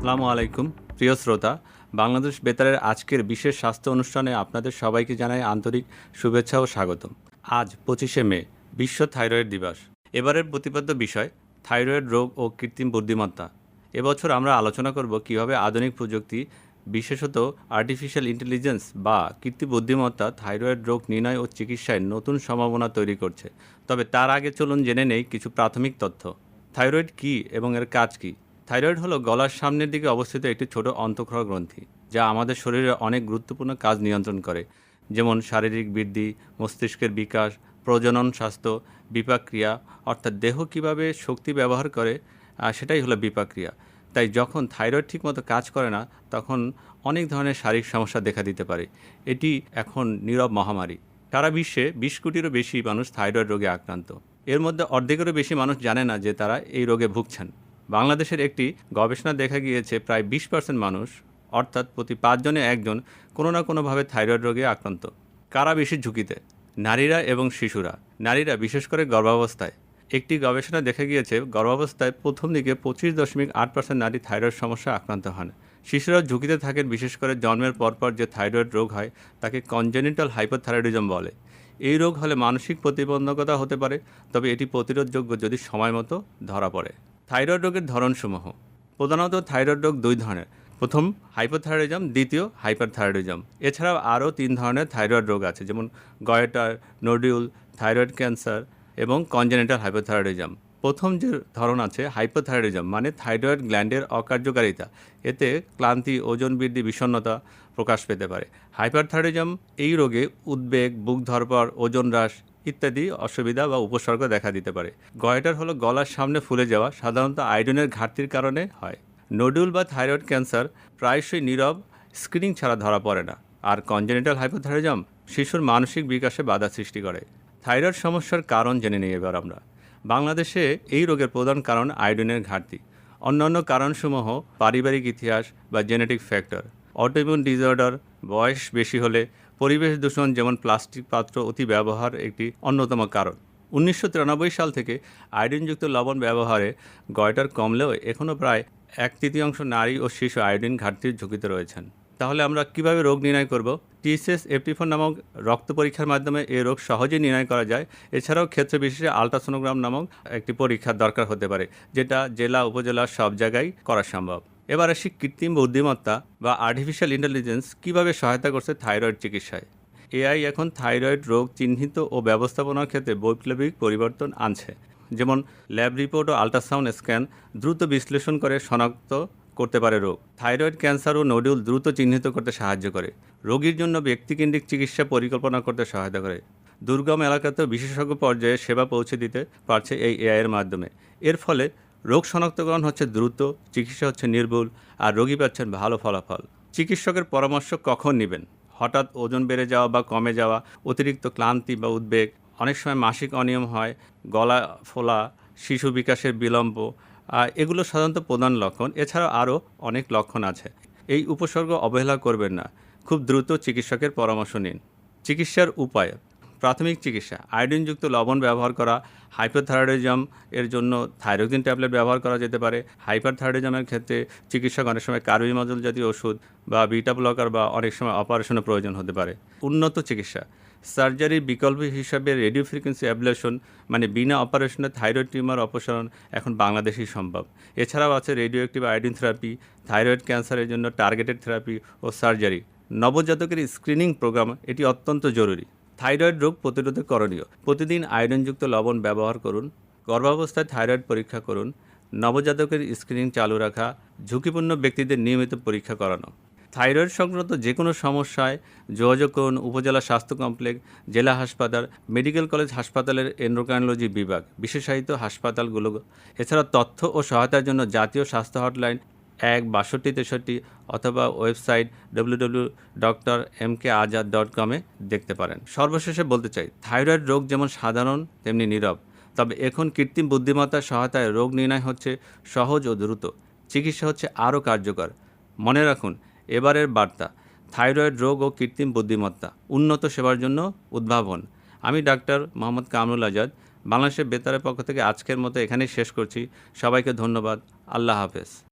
আসসালামু আলাইকুম, প্রিয় শ্রোতা। বাংলাদেশ বেতারের আজকের বিশেষ স্বাস্থ্য অনুষ্ঠানে আপনাদের সবাইকে জানাই আন্তরিক শুভেচ্ছা ও স্বাগতম। আজ পঁচিশে মে, বিশ্ব থাইরয়েড দিবস। এবারের প্রতিপাদ্য বিষয়, থাইরয়েড রোগ ও কৃত্রিম বুদ্ধিমত্তা। এবছর আমরা আলোচনা করব কীভাবে আধুনিক প্রযুক্তি, বিশেষত আর্টিফিশিয়াল ইন্টেলিজেন্স বা কৃত্রিম বুদ্ধিমত্তা, থাইরয়েড রোগ নির্ণয় ও চিকিৎসায় নতুন সম্ভাবনা তৈরি করছে। তবে তার আগে চলুন জেনে নেই কিছু প্রাথমিক তথ্য। থাইরয়েড কী এবং এর কাজ কী? থাইরয়েড হলো গলার সামনের দিকে অবস্থিত একটি ছোট অন্তঃক্ষরা গ্রন্থি, যা আমাদের শরীরে অনেক গুরুত্বপূর্ণ কাজ নিয়ন্ত্রণ করে, যেমন শারীরিক বৃদ্ধি, মস্তিষ্কের বিকাশ, প্রজনন স্বাস্থ্য বিপাক্রিয়া অর্থাৎ দেহ কীভাবে শক্তি ব্যবহার করে সেটাই হলো বিপাক্রিয়া তাই যখন থাইরয়েড ঠিকমতো কাজ করে না, তখন অনেক ধরনের শারীরিক সমস্যা দেখা দিতে পারে। এটি এখন নীরব মহামারী। সারা বিশ্বে বিশ কোটিরও বেশি মানুষ থাইরয়েড রোগে আক্রান্ত। এর মধ্যে অর্ধেকেরও বেশি মানুষ জানে না যে তারা এই রোগে ভুগছেন। বাংলাদেশের একটি গবেষণা দেখা গিয়েছে, প্রায় বিশ পার্সেন্ট মানুষ, অর্থাৎ প্রতি পাঁচজনে একজন, কোনো না কোনোভাবে থাইরয়েড রোগে আক্রান্ত। কারা বেশি ঝুঁকিতে? নারীরা এবং শিশুরা। নারীরা, বিশেষ করে গর্ভাবস্থায়। একটি গবেষণা দেখা গিয়েছে, গর্ভাবস্থায় প্রথম দিকে পঁচিশ দশমিক আট পার্সেন্ট নারী থাইরয়েড সমস্যা আক্রান্ত হন। শিশুরা ঝুঁকিতে থাকেন, বিশেষ করে জন্মের পরপর যে থাইরয়েড রোগ হয়, তাকে কনজেনিটাল হাইপোথাইরয়েডিজম বলে। এই রোগ হলে মানসিক প্রতিবন্ধকতা হতে পারে, তবে এটি প্রতিরোধযোগ্য যদি সময় মতো ধরা পড়ে। থাইরয়েড রোগের ধরনসমূহ। প্রধানত থাইরয়েড রোগ দুই ধরনের। প্রথম, হাইপোথাইরয়েডিজম, দ্বিতীয়, হাইপারথাইরয়েডিজম। এছাড়াও আরও তিন ধরনের থাইরয়েড রোগ আছে, যেমন গয়েটার নোডিউল থাইরয়েড ক্যান্সার এবং কনজেনিটাল হাইপোথাইরয়েডিজম। প্রথম যে ধরন আছে, হাইপোথাইরয়েডিজম মানে থাইরয়েড গ্ল্যান্ডের অকার্যকারিতা। এতে ক্লান্তি, ওজন বৃদ্ধি, বিষণ্ণতা প্রকাশ পেতে পারে। হাইপারথাইরয়েডিজম এই রোগে উদ্বেগ, বুক ধরপড় ওজন হ্রাস ইত্যাদি অসুবিধা বা উপসর্গ দেখা দিতে পারে। গয়টার হলো গলার সামনে ফুলে যাওয়া, সাধারণত আয়োডিনের ঘাটতির কারণে হয়। নোডুল বা থাইরয়েড ক্যান্সার প্রায়শই নীরব, স্ক্রিনিং ছাড়া ধরা পড়ে না। আর কনজেনিটাল হাইপোথাইরয়েডিজম শিশুর মানসিক বিকাশে বাধা সৃষ্টি করে। থাইরয়েড সমস্যার কারণ জেনে নিই এবার আমরা। বাংলাদেশে এই রোগের প্রধান কারণ আয়োডিনের ঘাটতি। অন্যান্য কারণসমূহ পারিবারিক ইতিহাস বা জেনেটিক ফ্যাক্টর। অটোইমিউন ডিসঅর্ডার, বয়স বেশি হলে পরিবেশ দূষণ যেমন প্লাস্টিক পাত্র অতি ব্যবহার একটি অন্যতম কারণ। উনিশশো তিরানব্বই সাল থেকে আয়োডিনযুক্ত লবণ ব্যবহারে গয়টার কমলেও এখনও প্রায় এক তৃতীয়াংশ নারী ও শিশু আয়োডিন ঘাটতির ঝুঁকিতে রয়েছেন। তাহলে আমরা কীভাবে রোগ নির্ণয় করব? টিএসএস এপটিফোন নামক রক্ত পরীক্ষার মাধ্যমে এই রোগ সহজেই নির্ণয় করা যায়। এছাড়াও ক্ষেত্র বিশেষে আলট্রাসোনোগ্রাম নামক একটি পরীক্ষার দরকার হতে পারে, যেটা জেলা, উপজেলা সব জায়গায় করা সম্ভব। এবার আসি কৃত্রিম বুদ্ধিমত্তা বা আর্টিফিশিয়াল ইন্টেলিজেন্স কীভাবে সহায়তা করছে থাইরয়েড চিকিৎসায়। এআই এখন থাইরয়েড রোগ চিহ্নিত ও ব্যবস্থাপনার ক্ষেত্রে বৈপ্লবিক পরিবর্তন আনছে। যেমন ল্যাব রিপোর্ট ও আল্ট্রাসাউন্ড স্ক্যান দ্রুত বিশ্লেষণ করে শনাক্ত করতে পারে রোগ। থাইরয়েড ক্যান্সার ও নোডিউল দ্রুত চিহ্নিত করতে সাহায্য করে। রোগীর জন্য ব্যক্তিকেন্দ্রিক চিকিৎসা পরিকল্পনা করতে সহায়তা করে। দুর্গম এলাকাতেও বিশেষজ্ঞ পর্যায়ে সেবা পৌঁছে দিতে পারছে এই এআইয়ের মাধ্যমে। এর ফলে রোগ শনাক্তকরণ হচ্ছে দ্রুত, চিকিৎসা হচ্ছে নির্ভুল, আর রোগী পাচ্ছেন ভালো ফলাফল। চিকিৎসকের পরামর্শ কখন নেবেন? হঠাৎ ওজন বেড়ে যাওয়া বা কমে যাওয়া, অতিরিক্ত ক্লান্তি বা উদ্বেগ, অনেক সময় মাসিক অনিয়ম হয়, গলা ফোলা, শিশু বিকাশের বিলম্ব এগুলো সাধারণত প্রধান লক্ষণ। এছাড়াও আরও অনেক লক্ষণ আছে। এই উপসর্গ অবহেলা করবেন না। খুব দ্রুত চিকিৎসকের পরামর্শ নিন। চিকিৎসার উপায় প্রাথমিক চিকিৎসা। আয়োডিনযুক্ত লবণ ব্যবহার করা হাইপারথাইরয়েডিজম এর জন্য থাইরোক্সিন ট্যাবলেট ব্যবহার করা যেতে পারে। হাইপারথাইরয়েডিজমের ক্ষেত্রে চিকিৎসক অনেক সময় কার্বিমাজল জাতীয় ওষুধ বা বিটা ব্লকার বা অনেক সময় অপারেশনের প্রয়োজন হতে পারে। উন্নত চিকিৎসা। সার্জারির বিকল্প হিসাবে রেডিও ফ্রিকোয়েন্সি অ্যাবলেশন মানে বিনা অপারেশনে থাইরয়েড টিউমার অপসারণ এখন বাংলাদেশেই সম্ভব। এছাড়াও আছে radio active iodine therapy, thyroid ক্যান্সারের জন্য টার্গেটেড থেরাপি ও সার্জারি। নবজাতকের স্ক্রিনিং প্রোগ্রাম, এটি অত্যন্ত জরুরি। থাইরয়েড রোগ প্রতিরোধে করণীয়। প্রতিদিন আয়রনযুক্ত লবণ ব্যবহার করুন, গর্ভাবস্থায় থাইরয়েড পরীক্ষা করুন, নবজাতকের স্ক্রিনিং চালু রাখা, ঝুঁকিপূর্ণ ব্যক্তিদের নিয়মিত পরীক্ষা করানো। থাইরয়েড সংক্রান্ত যে কোনো সমস্যায় যোগাযোগ করুন উপজেলা স্বাস্থ্য কমপ্লেক্স, জেলা হাসপাতাল, মেডিকেল কলেজ হাসপাতালের এন্ড্রোকাইনোলজি বিভাগ, বিশেষায়িত হাসপাতালগুলো। এছাড়া তথ্য ও সহায়তার জন্য জাতীয় স্বাস্থ্য হটলাইন এক বাষট্টি তেষট্টি অথবা website W W doctor M K Azad dot কমে দেখতে পারেন। সর্বশেষে বলতে চাই, থাইরয়েড রোগ যেমন সাধারণ, তেমনি নীরব। তবে এখন কৃত্রিম বুদ্ধিমত্তার সহায়তায় রোগ নির্ণয় হচ্ছে সহজ ও দ্রুত। চিকিৎসা হচ্ছে আরও কার্যকর। মনে রাখুন, এবারের বার্তা, থাইরয়েড রোগ ও কৃত্রিম বুদ্ধিমত্তা, উন্নত সেবার জন্য উদ্ভাবন। আমি ডাক্তার মোহাম্মদ কামরুল আজাদ, বাংলাদেশের বেতারের পক্ষ থেকে আজকের মতো এখানেই শেষ করছি। সবাইকে ধন্যবাদ। আল্লাহ হাফেজ।